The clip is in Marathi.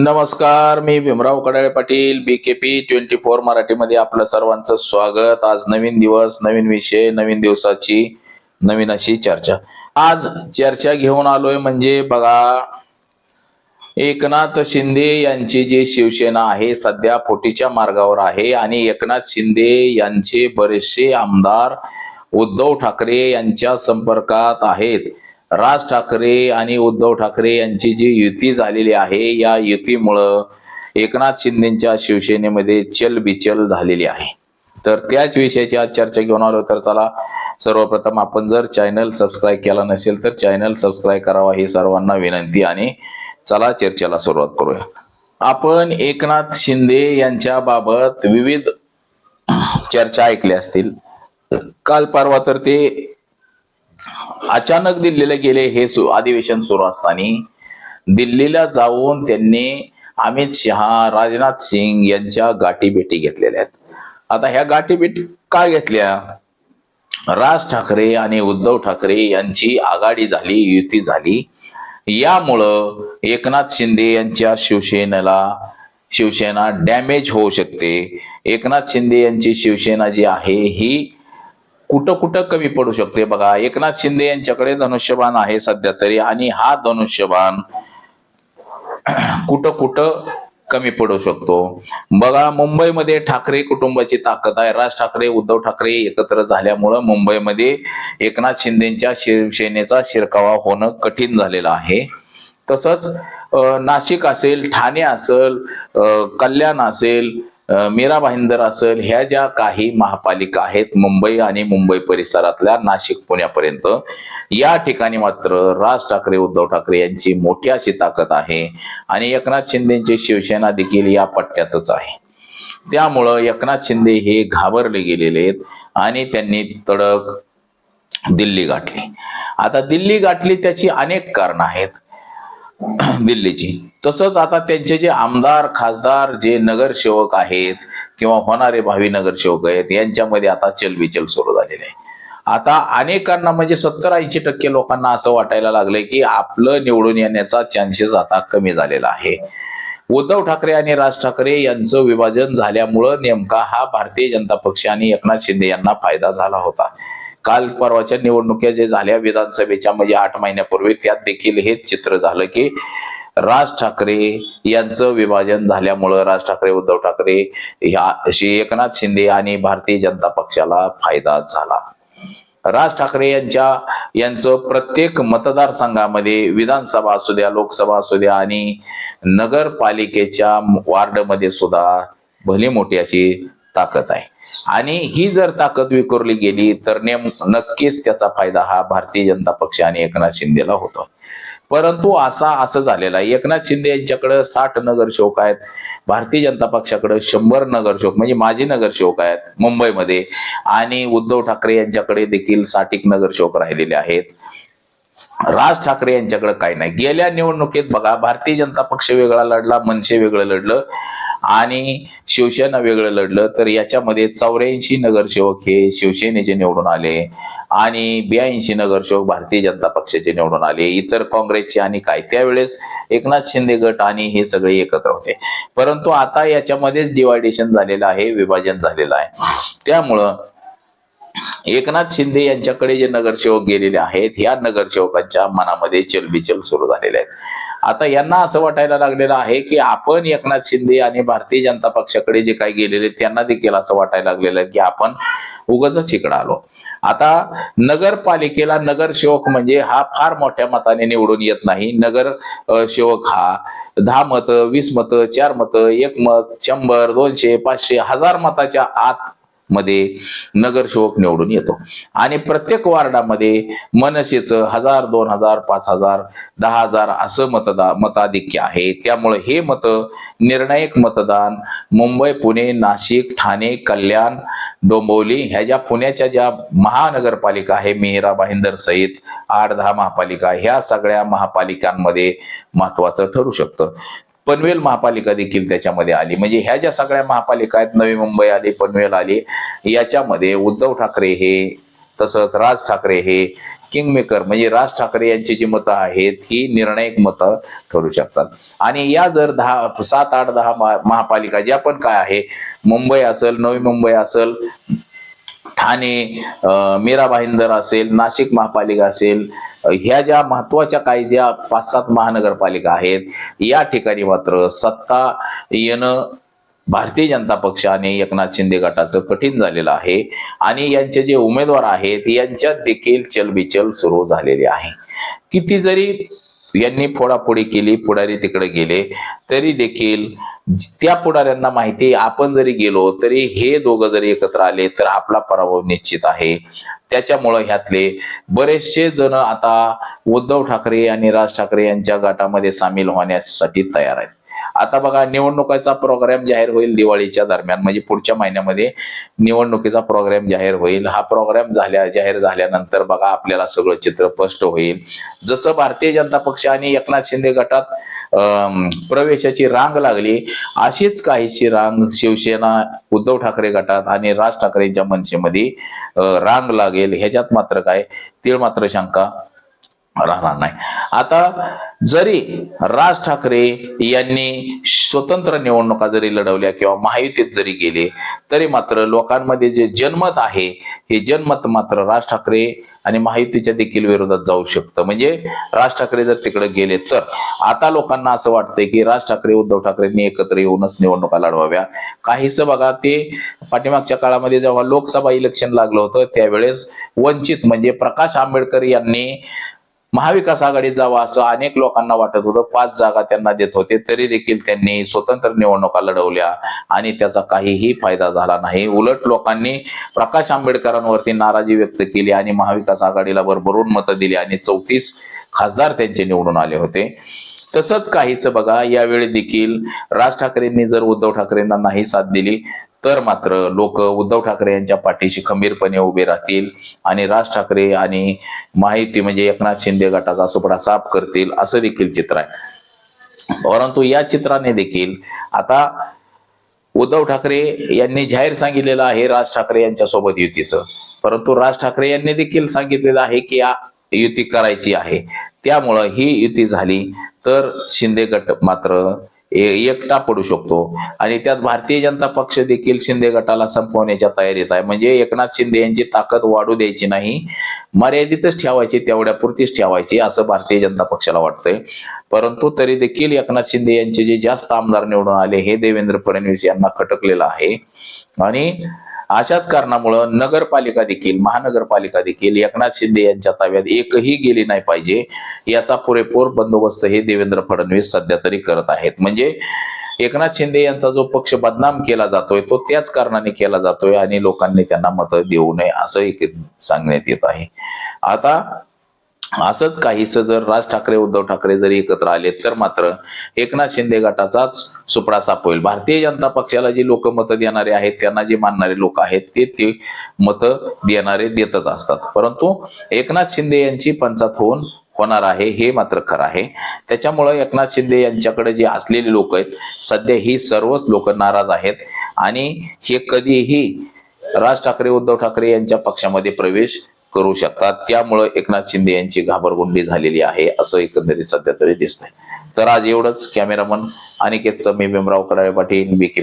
नमस्कार मी Bhimrao Kadale Patil B K P twenty four मराठीमध्ये आपलं सर्वांचं स्वागत. आज नवीन दिवस नवीन विषय नवीन दिवसाची नवीन अशी चर्चा. आज चर्चा घेऊन आलोय म्हणजे बघा एकनाथ शिंदे यांची जी शिवसेना आहे सध्या पोटीच्या मार्गावर आहे आणि एकनाथ शिंदे यांचे बरेचसे आमदार उद्धव ठाकरे यांच्या संपर्कात आहेत. राज ठाकरे आणि उद्धव ठाकरे यांची जी युती झालेली आहे या युतीमुळं एकनाथ शिंदेच्या शिवसेनेमध्ये चलबिचल झालेली आहे. तर त्याच विषयाची आज चर्चा घेऊन आलो. तर चला सर्वप्रथम आपण जर चॅनल सबस्क्राईब केला नसेल तर चॅनल सबस्क्राईब करावा ही सर्वांना विनंती आणि चला चर्चेला सुरुवात करूया. आपण एकनाथ शिंदे यांच्या बाबत विविध चर्चा ऐकल्या असतील. काल परवा तर ते अचानक दिल्लीला गेले हे अधिवेशन सुरू असताना दिल्लीला जाऊन त्यांनी अमित शहा राजनाथ सिंग यांच्या गाठीभेटी घेतलेल्या आहेत. आता ह्या गाठीभेटी का घेतल्या? राज ठाकरे आणि उद्धव ठाकरे यांची आघाडी झाली युती झाली. यामुळं एकनाथ शिंदे यांच्या शिवसेनेला शिवसेना डॅमेज होऊ शकते. एकनाथ शिंदे यांची शिवसेना जी आहे ही कुठं कुठं कमी पडू शकते. बघा एकनाथ शिंदे यांच्याकडे धनुष्यबाण आहे सध्या तरी आणि हा धनुष्यबाण कुठं कुठं कमी पडू शकतो. बघा मुंबईमध्ये ठाकरे कुटुंबाची ताकद आहे. राज ठाकरे उद्धव ठाकरे एकत्र झाल्यामुळं मुंबईमध्ये एकनाथ शिंदेच्या शिवसेनेचा शिरकावा होणं कठीण झालेलं आहे. तसंच नाशिक असेल ठाणे असेल कल्याण असेल मीरा भाईंदर असेल ह्या ज्या काही महापालिका आहेत मुंबई आणि मुंबई परिसरातल्या नाशिक पुण्यापर्यंत या ठिकाणी मात्र राज ठाकरे उद्धव ठाकरे यांची मोठी अशी ताकद आहे आणि एकनाथ शिंदेची शिवसेना देखील या पट्ट्यातच आहे. त्यामुळं एकनाथ शिंदे हे घाबरले गेलेले आहेत आणि त्यांनी तडक दिल्ली गाठली. आता दिल्ली गाठली त्याची अनेक कारण आहेत. दिल्लीची. तसंच आता त्यांचे जे आमदार खासदार जे नगरसेवक आहेत किंवा होणारे भावी नगरसेवक आहेत यांच्यामध्ये आता चलबिचल सुरू झालेली आहे. आता अनेकांना म्हणजे सत्तर ऐंशी टक्के लोकांना असं वाटायला लागलंय की आपलं निवडून येण्याचा चान्सेस आता कमी झालेला आहे. उद्धव ठाकरे आणि राज ठाकरे यांचं विभाजन झाल्यामुळं नेमका हा भारतीय जनता पक्ष आणि एकनाथ शिंदे यांना फायदा झाला होता. काल परवाच्या निवडणुका जे झाल्या विधानसभेच्या म्हणजे आठ महिन्यापूर्वी त्यात देखील हेच चित्र झालं की राज ठाकरे यांचं विभाजन झाल्यामुळं राज ठाकरे उद्धव ठाकरे ह्या श्री एकनाथ शिंदे आणि भारतीय जनता पक्षाला फायदा झाला. राज ठाकरे यांच्या यांचं प्रत्येक मतदारसंघामध्ये विधानसभा असू द्या लोकसभा असू द्या आणि नगरपालिकेच्या वार्डमध्ये सुद्धा भली मोठी अशी ताकद आहे. आणि ही जर ताकद विखुरली गेली तर नेम नक्कीच त्याचा फायदा हा भारतीय जनता पक्ष आणि एकनाथ शिंदेला होतो. परंतु असा असं झालेला आहे. एकनाथ शिंदे यांच्याकडे साठ नगरसेवक आहेत. भारतीय जनता पक्षाकडे शंभर नगरसेवक म्हणजे माजी नगरसेवक आहेत मुंबईमध्ये. आणि उद्धव ठाकरे यांच्याकडे देखील साठिक नगरसेवक राहिलेले आहेत. राज ठाकरे यांच्याकडे काही नाही. गेल्या निवडणुकीत बघा भारतीय जनता पक्ष वेगळा लढला मनसे वेगळं लढलं. आणि शिवसेना वेगळं लढलं तर याच्यामध्ये चौऱ्याऐंशी नगरसेवक हे शिवसेनेचे निवडून आले आणि ब्याऐंशी नगरसेवक भारतीय जनता पक्षाचे निवडून आले. इतर काँग्रेसचे आणि काय त्यावेळेस एकनाथ शिंदे गट आणि हे सगळे एकत्र होते. परंतु आता याच्यामध्येच डिवायडेशन झालेलं आहे विभाजन झालेलं आहे. त्यामुळं एकनाथ शिंदे यांच्याकडे जे नगरसेवक गेलेले आहेत ह्या नगरसेवकांच्या मनामध्ये चलबिचल सुरू झालेल्या आहेत. आता यांना असं वाटायला लागलेलं आहे की आपण एकनाथ शिंदे आणि भारतीय जनता पक्षाकडे जे काही गेलेले त्यांना देखील असं वाटायला लागलेलं आहे की आपण उगाच इकडं आलो. आता नगरपालिकेला नगरसेवक म्हणजे हा फार मोठ्या मताने निवडून येत नाही. नगर सेवक हा दहा मतं वीस मतं चार मतं एक मत शंभर दोनशे पाचशे हजार मताच्या आत मध्ये नगरसेवक निवडून येतो. आणि प्रत्येक वार्डामध्ये मनसेचं हजार दोन हजार पाच हजार दहा हजार असं मतदा मताधिक्य आहे. त्यामुळे हे मत निर्णायक मतदान मुंबई पुणे नाशिक ठाणे कल्याण डोंबिवली ह्या ज्या पुण्याच्या ज्या महानगरपालिका आहे मेहरा भाईंदर सहित आठ दहा महापालिका ह्या सगळ्या महापालिकांमध्ये महत्वाचं ठरू शकतं. पनवेल महापालिका देखील त्याच्यामध्ये आली. म्हणजे ह्या ज्या सगळ्या महापालिका आहेत नवी मुंबई आली पनवेल आली याच्यामध्ये उद्धव ठाकरे हे तसंच राज ठाकरे हे किंग मेकर म्हणजे राज ठाकरे यांची जी मतं आहेत ही निर्णायक मतं ठरू शकतात. आणि या जर दहा सात आठ दहा महापालिका ज्या पण काय आहे मुंबई असेल नवी मुंबई असेल ठाणे मीरा भाईंदर असेल नाशिक महापालिका असेल ह्या ज्या महत्त्वाच्या काही ज्या पाच सात महानगरपालिका आहेत या ठिकाणी मात्र सत्ता येणं भारतीय जनता पक्ष आणि एकनाथ शिंदे गटाचं कठीण झालेलं आहे. आणि यांचे जे उमेदवार आहेत यांच्यात देखील चलबिचल सुरू झालेली आहे. किती जरी यांनी फोडाफोडी केली पुढारी तिकडे गेले तरी देखील त्या पुढाऱ्यांना माहिती आपण जरी गेलो तरी हे दोघं जरी एकत्र आले तर आपला पराभव निश्चित आहे. त्याच्यामुळं ह्यातले बरेचसे जण आता उद्धव ठाकरे आणि राज ठाकरे यांच्या गटामध्ये सामील होण्यासाठी तयार आहेत. आता बघा निवडणुकाचा प्रोग्राम जाहीर होईल दिवाळीच्या दरम्यान. म्हणजे पुढच्या महिन्यामध्ये निवडणुकीचा प्रोग्राम जाहीर होईल. हा प्रोग्राम झाल्या जाहीर झाल्यानंतर बघा आपल्याला सगळं चित्र स्पष्ट होईल. जसं भारतीय जनता पक्ष आणि एकनाथ शिंदे गटात अं, प्रवेशाची रांग लागली अशीच काहीशी रांग शिवसेना उद्धव ठाकरे गटात आणि राज ठाकरेंच्या मनसेमध्ये रांग लागेल. ह्याच्यात मात्र काय? तीळ मात्र शंका. राहणार नाही. आता जरी राज ठाकरे यांनी स्वतंत्र निवडणुका जरी लढवल्या किंवा महायुतीत जरी गेले तरी मात्र लोकांमध्ये जे जनमत आहे हे जनमत मात्र राज ठाकरे आणि महायुतीच्या देखील विरोधात जाऊ शकतं. म्हणजे राज ठाकरे जर तिकडे गेले तर आता लोकांना असं वाटतंय की राज ठाकरे उद्धव ठाकरेंनी एकत्र येऊनच निवडणुका लढवाव्या. काहीस बघा ते पाठीमागच्या काळामध्ये जेव्हा लोकसभा इलेक्शन लागलं होतं त्यावेळेस वंचित म्हणजे प्रकाश आंबेडकर यांनी महाविकास आघाडीत जावा असं अनेक लोकांना वाटत होतं. पाच जागा त्यांना देत होते. तरी देखील त्यांनी स्वतंत्र निवडणुका लढवल्या आणि त्याचा काहीही फायदा झाला नाही. उलट लोकांनी प्रकाश आंबेडकरांवरती नाराजी व्यक्त केली आणि महाविकास आघाडीला भरभरून मतं दिली आणि चौतीस खासदार त्यांचे निवडून आले होते. तसंच काहीच बघा यावेळी देखील राज ठाकरेंनी जर उद्धव ठाकरेंना नाही साथ दिली तर मात्र लोक उद्धव ठाकरे यांच्या पाठीशी खंबीरपणे उभे राहतील आणि राज ठाकरे आणि माहिती म्हणजे एकनाथ शिंदे गटाचा सुपडा साफ करतील असं देखील चित्र आहे. परंतु या चित्राने देखील आता उद्धव ठाकरे यांनी जाहीर सांगितलेलं आहे राज ठाकरे यांच्या सोबत युतीचं. परंतु राज ठाकरे यांनी देखील सांगितलेलं आहे की या युती करायची आहे. त्यामुळं ही युती झाली तर शिंदे गट मात्र एकटा पडू शकतो. आणि त्यात भारतीय जनता पक्ष देखील शिंदे गटाला संपवण्याच्या तयारीत आहे. म्हणजे एकनाथ शिंदे यांची ताकद वाढू द्यायची नाही मर्यादितच ठेवायची तेवढ्या पुरतीच ठेवायची असं भारतीय जनता पक्षाला वाटतंय. परंतु तरी देखील एकनाथ शिंदे यांचे जे जास्त आमदार निवडून आले हे देवेंद्र फडणवीस यांना खटकलेलं आहे. आणि अशाच कारणामुळं नगरपालिका देखील महानगरपालिका देखील एकनाथ शिंदे यांच्या ताब्यात एकही गेली नाही पाहिजे. याचा पुरेपूर बंदोबस्त हे देवेंद्र फडणवीस सध्या तरी करत आहेत. म्हणजे एकनाथ शिंदे यांचा जो पक्ष बदनाम केला जातोय तो त्याच कारणाने केला जातोय आणि लोकांनी त्यांना मतं देऊ नये असं एक सांगण्यात येत आहे. आता असंच काहीसं जर राज ठाकरे उद्धव ठाकरे जरी एकत्र आले तर मात्र एकनाथ शिंदे गटाचाच सुपडा साप होईल. भारतीय जनता पक्षाला जी लोक मतं देणारे आहेत त्यांना जे मानणारे लोक आहेत ते ते मतं देणारे देतच असतात. परंतु एकनाथ शिंदे यांची पंचात होऊन होणार आहे हे मात्र खरं आहे. त्याच्यामुळं एकनाथ शिंदे यांच्याकडे जे असलेले लोक आहेत सध्या ही सर्वच लोक नाराज आहेत. आणि हे कधीही राज ठाकरे उद्धव ठाकरे यांच्या पक्षामध्ये प्रवेश करू शकतात. त्यामुळं एकनाथ शिंदे यांची घाबरगुंडी झालेली आहे असं एकंदरीत सध्या तरी दिसतंय. तर आज एवढंच कॅमेरामन अनिकेत समी भीमराव कडाळे पाटील बीके